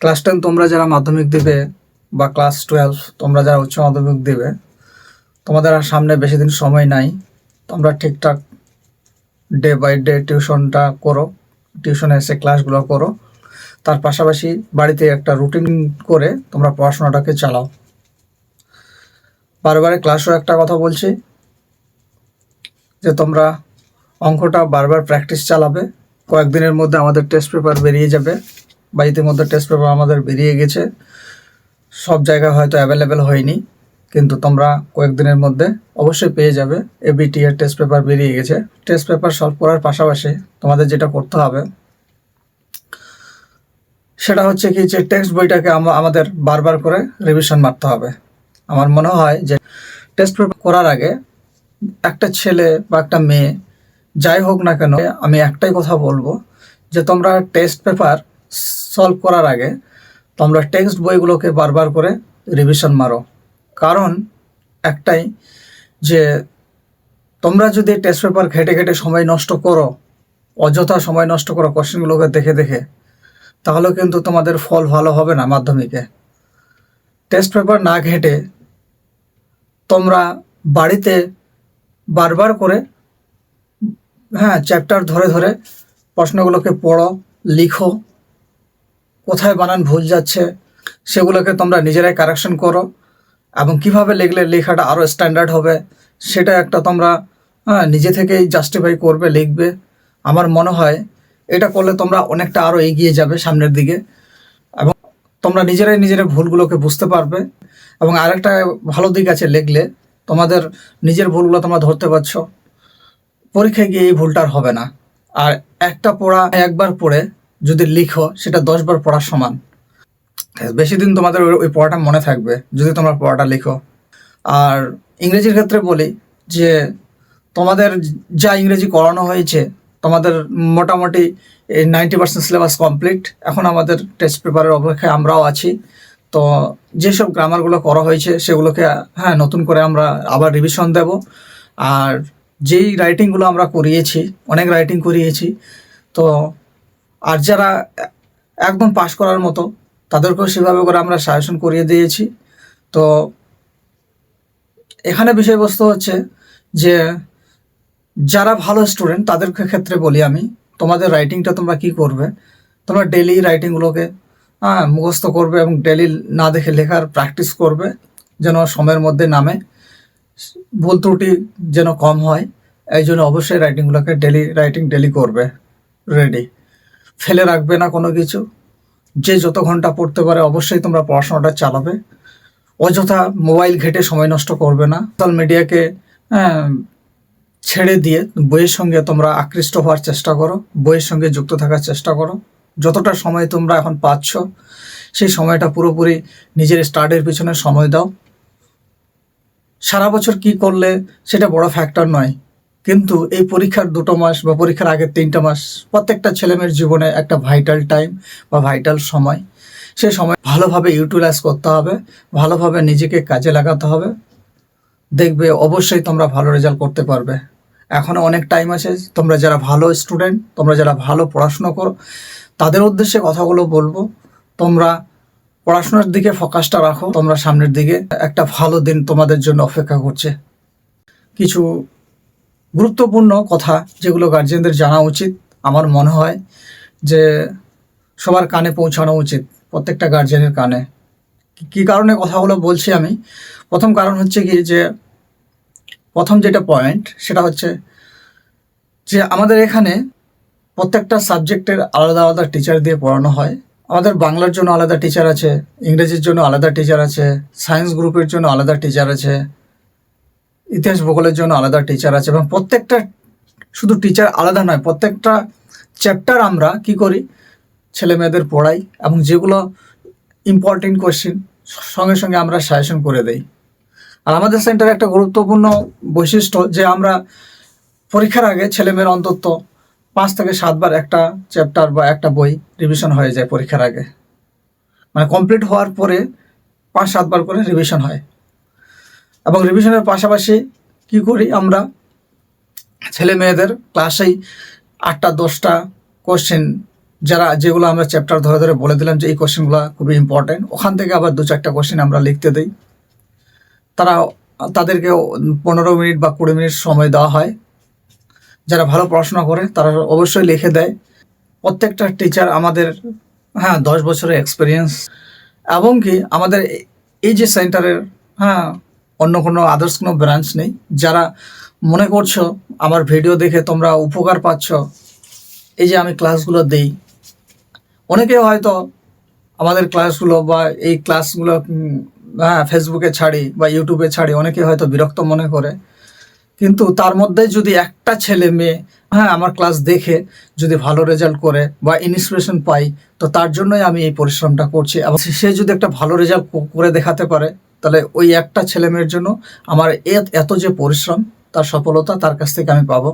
Class ten তোমরা যারা মাধ্যমিক দেবে বা ক্লাস টুয়েলভ তোমরা যারা উচ্চ মাধ্যমিক দেবে, তোমাদের আর সামনে বেশি দিন সময় নাই। তোমরা ঠিকঠাক ডে বাই ডে টিউশনটা করো টিউশনে এসে ক্লাসগুলো করো। তার পাশাপাশি বাড়িতে একটা রুটিন করে তোমরা পড়াশোনাটাকে চালাও। বারবার ক্লাসও একটা কথা বলছি, যে তোমরা অঙ্কটা বারবার প্র্যাকটিস চালাবে, কয়েকদিনের মধ্যে আমাদের টেস্ট পেপার বেরিয়ে যাবে। বা ইতিমধ্যে টেস্ট পেপার আমাদের বেরিয়ে গেছে। সব জায়গায় হয়তো অ্যাভেলেবেল হয়নি, কিন্তু তোমরা কয়েকদিনের মধ্যে অবশ্যই পেয়ে যাবে। এবিটি এর টেস্ট পেপার বেরিয়ে গেছে। টেস্ট পেপার সলভ করার পাশাপাশি তোমাদের যেটা করতে হবে, সেটা হচ্ছে কি যে টেক্সট বইটাকে আমাদের বারবার করে রিভিশন মারতে হবে। আমার মনে হয় যে টেস্ট পেপার করার আগে একটা ছেলে বা একটা মেয়ে, যাই হোক না কেন, আমি একটাই কথা বলব যে তোমরা টেস্ট পেপার সলভ করার আগে তোমরা টেক্সট বইগুলোকে বারবার করে রিভিশন মারো। কারণ একটাই যে তোমরা যদি টেস্ট পেপার ঘেটে ঘেটে সময় নষ্ট করো, অযথা সময় নষ্ট করো কোশ্চেনগুলোকে দেখে দেখে, তাহলে কিন্তু তোমাদের ফল ভালো হবে না মাধ্যমিকে। টেস্ট পেপার না ঘেটে তোমরা বাড়িতে বারবার করে হ্যাঁ চ্যাপ্টার ধরে ধরে প্রশ্নগুলোকে পড়ো, লিখো কোথায় বানান ভুল যাচ্ছে, সেগুলোকে তোমরা নিজেরাই কারেকশন করো। এবং কীভাবে লিখলে লেখাটা আরও স্ট্যান্ডার্ড হবে, সেটা একটা তোমরা নিজে থেকেই জাস্টিফাই করবে, লিখবে। আমার মনে হয় এটা করলে তোমরা অনেকটা আরও এগিয়ে যাবে সামনের দিকে। এবং তোমরা নিজেরাই নিজের ভুলগুলোকে বুঝতে পারবে। এবং আরেকটা ভালো দিক আছে লিখলে, তোমাদের নিজের ভুলগুলো তোমরা ধরতে পারছ। পরীক্ষায় গিয়ে এই ভুলটা আর হবে না। আর একটা পড়া একবার পড়ে যদি লিখো, সেটা দশবার পড়ার সমান। বেশি দিন তোমাদের ওই- পড়াটা মনে থাকবে, যদি তোমরা পড়াটা লিখো। আর ইংরেজির ক্ষেত্রে বলি যে, তোমাদের যা ইংরেজি করানো হয়েছে, তোমাদের মোটামুটি এই নাইনটি পার্সেন্ট সিলেবাস কমপ্লিট এখন আমাদের টেস্ট পেপারের অপেক্ষায় আমরাও আছি। তো যেসব গ্রামারগুলো করা হয়েছে, সেগুলোকে হ্যাঁ নতুন করে আমরা আবার রিভিশন দেব। আর যেই রাইটিংগুলো আমরা করিয়েছি, অনেক রাইটিং করিয়েছি, তো আর যারা একদম পাশ করার মতো, তাদেরকেও সেভাবে করে আমরা সাজেশন করিয়ে দিয়েছি। তো এখানে বিষয়বস্তু হচ্ছে যে, যারা ভালো স্টুডেন্ট তাদের ক্ষেত্রে বলি আমি, তোমাদের রাইটিংটা তোমরা কি করবে? তোমরা ডেলি রাইটিংগুলোকে হ্যাঁ মুখস্থ করবে এবং ডেলি না দেখে লেখার প্র্যাকটিস করবে, যেন সময়ের মধ্যে নামে। ভুল ত্রুটি যেন কম হয়, এই জন্য অবশ্যই রাইটিংগুলোকে ডেলি রাইটিং ডেলি করবে রেডি ফেলে রাখবে না কোনো কিছু। যে যত ঘণ্টা পড়তে পারে অবশ্যই তোমরা পড়াশোনাটা চালাবে। অযথা মোবাইল ঘেটে সময় নষ্ট করবে না। সোশ্যাল মিডিয়াকে ছেড়ে দিয়ে বইয়ের সঙ্গে তোমরা আকৃষ্ট হওয়ার চেষ্টা করো, বইয়ের সঙ্গে যুক্ত থাকার চেষ্টা করো। যতটা সময় তোমরা এখন পাচ্ছ, সেই সময়টা পুরোপুরি নিজের স্টাডির পিছনে সময় দাও। সারা বছর কি করলে সেটা বড় ফ্যাক্টর নয়। কিন্তু এই পরীক্ষার দুটো মাস বা পরীক্ষার আগের তিনটা মাস প্রত্যেকটা ছেলেমেয়ের জীবনে একটা ভাইটাল টাইম বা ভাইটাল সময়। সে সময় ভালোভাবে ইউটিলাইজ করতে হবে, ভালোভাবে নিজেকে কাজে লাগাতে হবে। দেখবে অবশ্যই তোমরা ভালো রেজাল্ট করতে পারবে। এখনও অনেক টাইম আছে, তোমরা যারা ভালো স্টুডেন্ট তোমরা যারা ভালো পড়াশুনো করো, তাদের উদ্দেশ্যে কথাগুলো বলব। তোমরা পড়াশোনার দিকে ফোকাসটা রাখো, তোমরা সামনের দিকে একটা ভালো দিন তোমাদের জন্য অপেক্ষা করছে। কিছু গুরুত্বপূর্ণ কথা যেগুলো গার্জিয়ানদের জানা উচিত, আমার মনে হয় যে সবার কানে পৌঁছানো উচিত, প্রত্যেকটা গার্জিয়ানের কানে। কি- কি কারণে কথাগুলো বলছি আমি? প্রথম কারণ হচ্ছে কি যে, প্রথম যেটা পয়েন্ট সেটা হচ্ছে যে আমাদের এখানে প্রত্যেকটা সাবজেক্টের আলাদা আলাদা টিচার দিয়ে পড়ানো হয়। আমাদের বাংলার জন্য আলাদা টিচার আছে, ইংরেজির জন্য আলাদা টিচার আছে সায়েন্স গ্রুপের জন্য আলাদা টিচার আছে ইতিহাস ভূগোলের জন্য আলাদা টিচার আছে এবং প্রত্যেকটা শুধু টিচার আলাদা নয়, প্রত্যেকটা চ্যাপ্টার আমরা কি করি? ছেলে মেয়েদের পড়াই এবং যেগুলো ইম্পর্টেন্ট কোয়েশ্চেন সঙ্গে সঙ্গে আমরা সাজেশন করে দেই। আর আমাদের সেন্টারে একটা গুরুত্বপূর্ণ বৈশিষ্ট্য যে আমরা পরীক্ষার আগে ছেলেমেয়ের অন্তত পাঁচ থেকে সাতবার একটা চ্যাপ্টার বা একটা বই রিভিশন হয়ে যায় পরীক্ষার আগে। মানে কমপ্লিট হওয়ার পরে পাঁচ সাতবার করে রিভিশন হয়। এবং রিভিশনের পাশাপাশি কি করি আমরা? ছেলে মেয়েদের ক্লাসেই আটটা, দশটা কোশ্চেন যারা, যেগুলো আমরা চ্যাপ্টার ধরে ধরে বলে দিলাম যে এই কোশ্চেনগুলো খুবই ইম্পর্টেন্ট ওখান থেকে আবার দু চারটা কোশ্চেন আমরা লিখতে দিই। তারা, তাদেরকে পনেরো মিনিট বা কুড়ি মিনিট সময় দেওয়া হয়। যারা ভালো পড়াশোনা করে, তারা অবশ্যই লিখে দেয়। প্রত্যেকটা টিচার আমাদের হ্যাঁ দশ বছরের এক্সপিরিয়েন্স এবং কি, আমাদের এই যে সেন্টারের হ্যাঁ অন্য কোনো আদার্স কোনো ব্রাঞ্চ নেই। যারা মনে করছ আমার ভিডিও দেখে তোমরা উপকার পাচ্ছ, এই যে আমি ক্লাসগুলো দেই। অনেকে হয়তো আমাদের ক্লাসগুলো বা এই ক্লাসগুলো হ্যাঁ ফেসবুকে ছাড়ি বা ইউটিউবে ছাড়ি, অনেকে হয়তো বিরক্ত মনে করে। কিন্তু তার মধ্যে যদি একটা ছেলে মেয়ে হ্যাঁ আমার ক্লাস দেখে যদি ভালো রেজাল্ট করে বা ইন্সপিরেশন পাই, তো তার জন্যই আমি এই পরিশ্রমটা করছি। এবং সে যদি একটা ভালো রেজাল্ট করে দেখাতে পারে, তাহলে ওই একটা ছেলেমেয়ের জন্য আমার এত যে পরিশ্রম, তার সফলতা তার কাছ থেকে আমি পাবো।